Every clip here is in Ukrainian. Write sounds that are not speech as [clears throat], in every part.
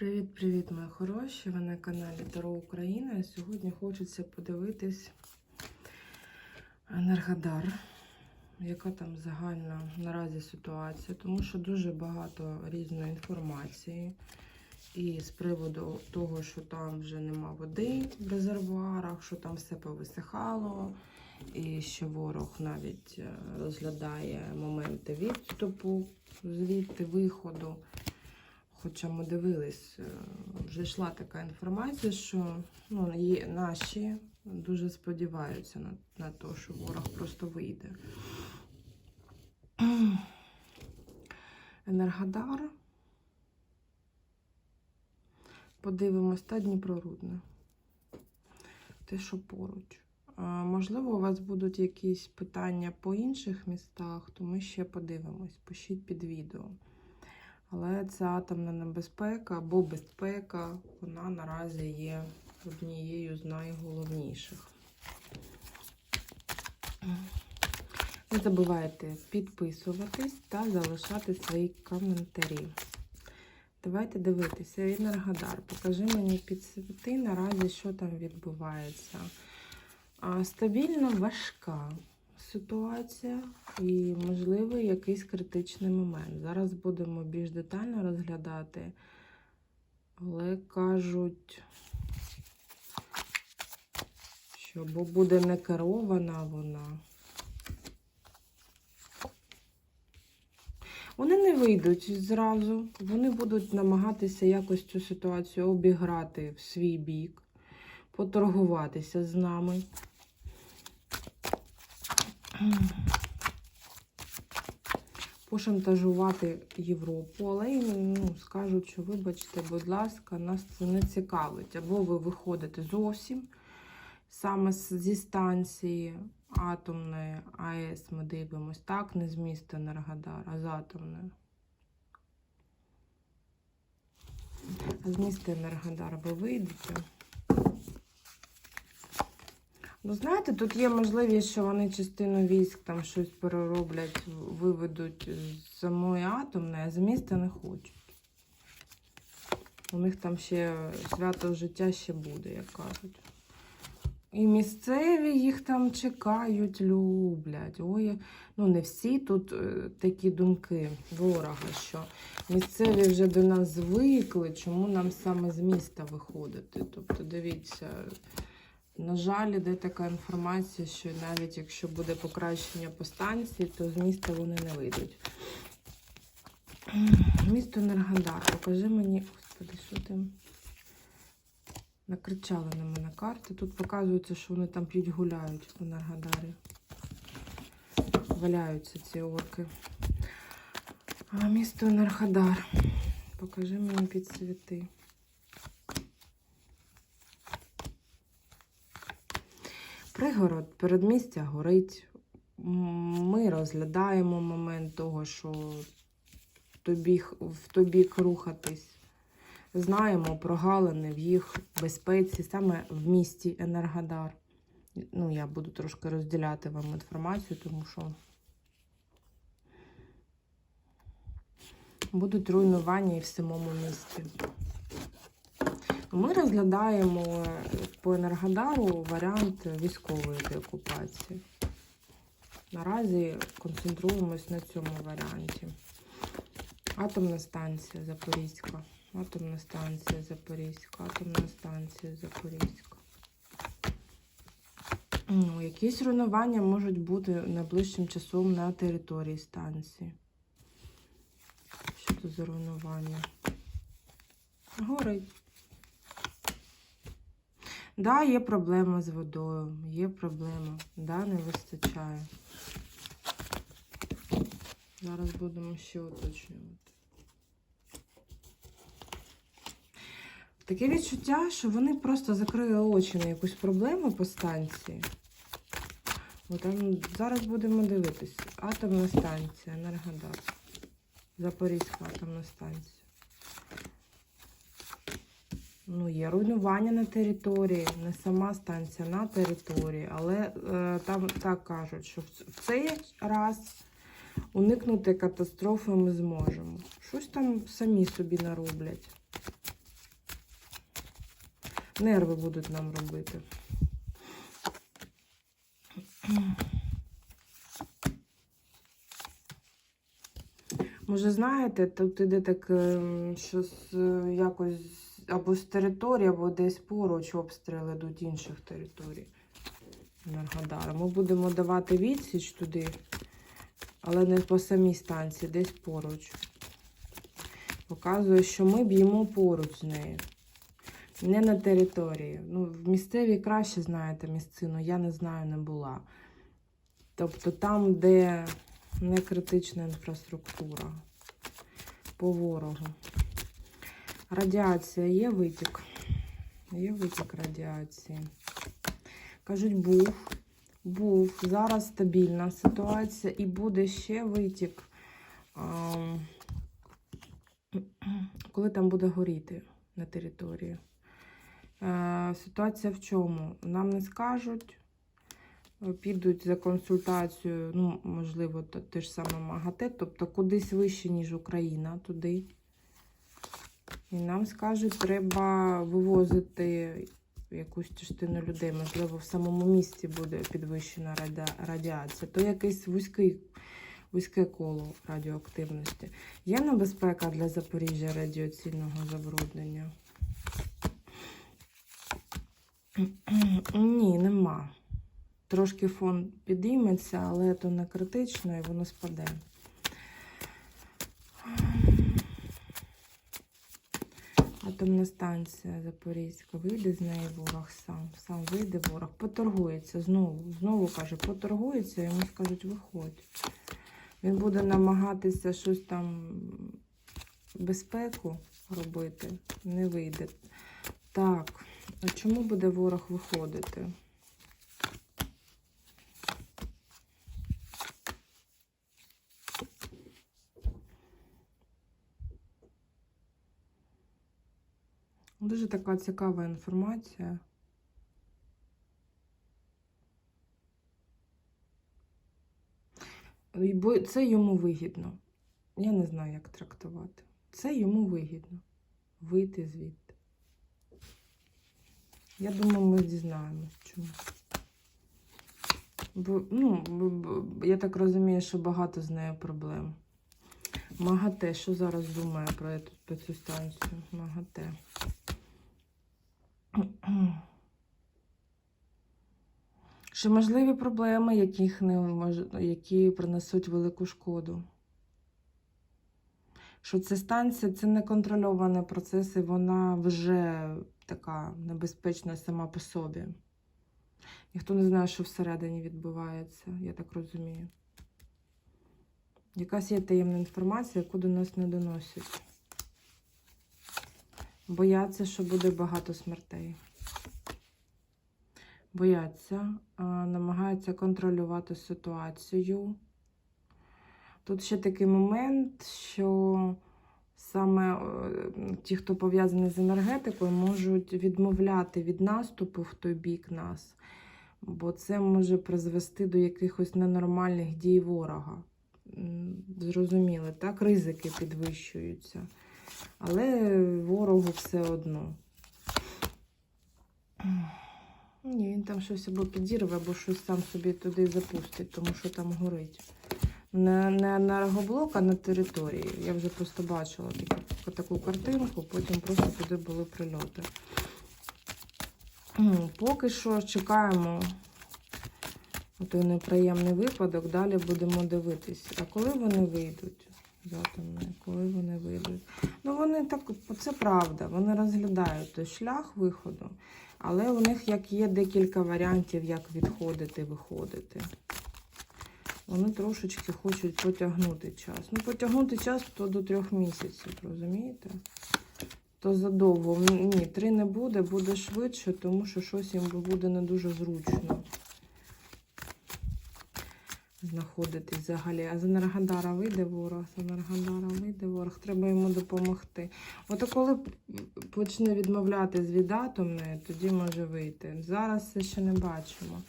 Привіт-привіт, мої хороші! Ви на каналі Таро Україна. Сьогодні хочеться подивитись Енергодар, яка там загальна наразі ситуація, тому що дуже багато різної інформації. І з приводу того, що там вже нема води в резервуарах, що там все повисихало, і що ворог навіть е, розглядає моменти відступу звідти виходу. Хоча ми дивились, е, вже йшла така інформація, що ну, є, наші дуже сподіваються на, на те, що ворог просто вийде. [clears throat] Енергодар. Подивимось, та Дніпрорудне. Те, що поруч. Можливо, у вас будуть якісь питання по інших містах, то ми ще подивимось. Пишіть під відео. Але ця атомна небезпека або безпека, вона наразі є однією з найголовніших. Не забувайте підписуватись та залишати свої коментарі. Давайте дивитися. Енергодар, покажи мені підсвіти наразі, що там відбувається. Стабільно важка ситуація і, можливо, якийсь критичний момент. Зараз будемо більш детально розглядати, але кажуть, що бо буде не керована вона. Вони не вийдуть зразу, вони будуть намагатися якось цю ситуацію обіграти в свій бік, поторгуватися з нами. Пошантажувати Європу, але їм ну, скажуть, що вибачте, будь ласка, нас це не цікавить. Або ви виходите зовсім саме зі станції атомної АЕС ми дивимось, так, не з міста Енергодар, а з атомної. А з міста Енергодар ви вийдете. Ну, знаєте, тут є можливість, що вони частину військ там щось перероблять, виведуть з самої атомної, а з міста не хочуть. У них там ще свято життя ще буде, як кажуть. І місцеві їх там чекають, люблять. Ой, ну не всі тут е, такі думки ворога, що місцеві вже до нас звикли, чому нам саме з міста виходити. Тобто, дивіться. На жаль, іде така інформація, що навіть якщо буде покращення по станції, то з міста вони не вийдуть. Місто Енергодар, покажи мені. Господи, що ти? Накричали на мене карти. Тут показується, що вони там п'ють гуляють в Енергодарі. Валяються ці орки. А місто Енергодар. Покажи мені підсвіти. Пригород, передмістя горить. Ми розглядаємо момент того, що в тобі, в тобі рухатись. Знаємо прогалини в їх безпеці, саме в місті Енергодар. Ну, я буду трошки розділяти вам інформацію, тому що будуть руйнування і в самому місті. Ми розглядаємо по Енергодару варіант військової деокупації. Наразі концентруємось на цьому варіанті. Атомна станція Запорізька. Атомна станція Запорізька, атомна станція Запорізька. Ну, якісь руйнування можуть бути найближчим часом на території станції. Що це за руйнування? Горить. Да, є проблема з водою, є проблема. Да, не вистачає. Зараз будемо ще уточнювати. Таке відчуття, що вони просто закрили очі на якусь проблему по станції. От, там зараз будемо дивитись. Атомна станція, Енергодар. Запорізька атомна станція. Ну, є руйнування на території, не сама станція на території, але е, там так кажуть, що в, цей раз уникнути катастрофи ми зможемо. Щось там самі собі нароблять. Нерви будуть нам робити. Може, знаєте, тут іде так, ем, що е, якось або з території, або десь поруч обстріли йдуть інших територій. Енергодара. Ми будемо давати відсіч туди, але не по самій станції, десь поруч. Показує, що ми б'ємо поруч з нею. Не на території. Ну, в місцевій краще знаєте місцину, я не знаю, не була. Тобто там, де не критична інфраструктура по ворогу. Радіація є витік. Є витік радіації. Кажуть, був. Був. Зараз стабільна ситуація і буде ще витік. Коли там буде горіти на території. Е, Ситуація в чому? Нам не скажуть, е, підуть за консультацією, ну, можливо, те ж саме МАГАТЕ, тобто кудись вище, ніж Україна, туди. І нам скажуть, треба вивозити якусь частину людей, можливо, в самому місті буде підвищена радіація, то якийсь вузький, вузьке коло радіоактивності. Є небезпека для Запоріжжя радіаційного забруднення? Ні, нема. Трошки фон підійметься, але то не критично і воно спаде. Атомна станція Запорізька. Вийде з неї ворог сам. Сам вийде ворог. Поторгується знову. Знову каже, поторгується, йому скажуть, виходь. Він буде намагатися щось там безпеку робити. Не вийде. Так, а чому буде ворог виходити? Дуже така цікава інформація. Бо Це йому вигідно. Я не знаю, як трактувати. Це йому вигідно. Вийти звідти. Я думаю, ми дізнаємось, чому. Бо, ну, б- б- я так розумію, що багато з нею проблем. МАГАТЕ, що зараз думає про цю станцію? МАГАТЕ. [clears throat] Що можливі проблеми, яких не мож... які принесуть велику шкоду. Що ця станція це неконтрольований процес, і вона вже така небезпечна сама по собі. Ніхто не знає, що всередині відбувається, я так розумію. Якась є таємна інформація, яку до нас не доносять. Бояться, що буде багато смертей. Бояться, намагаються контролювати ситуацію. Тут ще такий момент, що саме е, ті, хто пов'язаний з енергетикою, можуть відмовляти від наступу в той бік нас, бо це може призвести до якихось ненормальних дій ворога. М, Зрозуміли, так? Ризики підвищуються. Але ворогу все одно. Ні, він там щось або підірве, або щось сам собі туди запустить, тому що там горить. Не, не енергоблок, а на території. Я вже просто бачила таку, таку картинку, потім просто туди були прильоти. Поки що чекаємо той неприємний випадок, далі будемо дивитись. А коли вони вийдуть? З атомної, коли вони вийдуть? Ну, вони так, це правда, вони розглядають той шлях виходу, але у них як є декілька варіантів, як відходити, виходити. Вони трошечки хочуть потягнути час. Ну, потягнути час то до трьох місяців, розумієте? То задовго. Ні, три не буде, буде швидше, тому що щось їм буде не дуже зручно знаходитись взагалі. А з Енергодара вийде ворог, з Енергодара вийде ворог, треба йому допомогти. От коли почне відмовлятись від атомної, тоді може вийти. Зараз це ще не бачимо.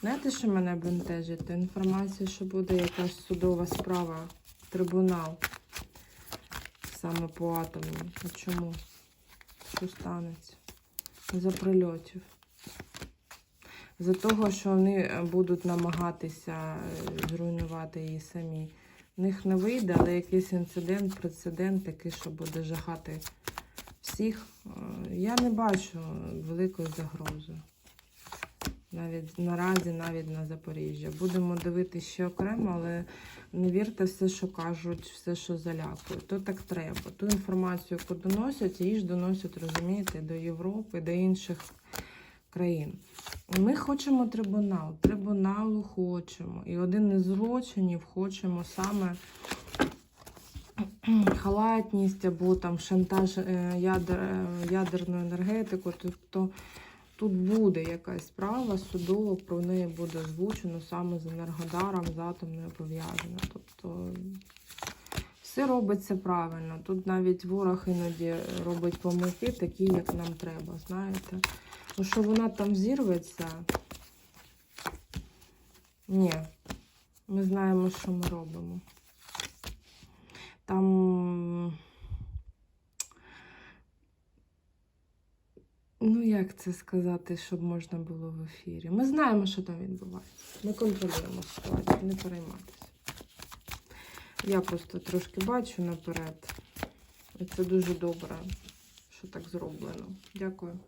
Знаєте, що мене бентежить? Інформація, що буде якась судова справа, трибунал саме по атомній. А чому? Що станеться? За прильотів. За того, що вони е, будуть намагатися е, зруйнувати її самі. В них не вийде, але якийсь інцидент, прецедент такий, що буде жахати всіх. Е, Я не бачу великої загрози. Навіть наразі, навіть на Запоріжжя. Будемо дивитися ще окремо, але не вірте все, що кажуть, все, що залякує. То так треба. Ту інформацію, яку доносять, її ж доносять, розумієте, до Європи, до інших країн. Ми хочемо трибунал. Трибуналу хочемо. І один із злочинів хочемо саме [clears throat] халатність або там шантаж е, ядер, е, ядерною. Тобто тут буде якась справа судова, про неї буде озвучено саме з енергодаром, з атомною пов'язано. Тобто все робиться правильно. Тут навіть ворог іноді робить помилки, такі, як нам треба, знаєте. Ну, що вона там зірветься? Ні. Ми знаємо, що ми робимо. Там. Ну, як це сказати, щоб можна було в ефірі? Ми знаємо, що там відбувається. Ми контролюємо ситуацію, не перейматися. Я просто трошки бачу наперед. І це дуже добре, що так зроблено. Дякую.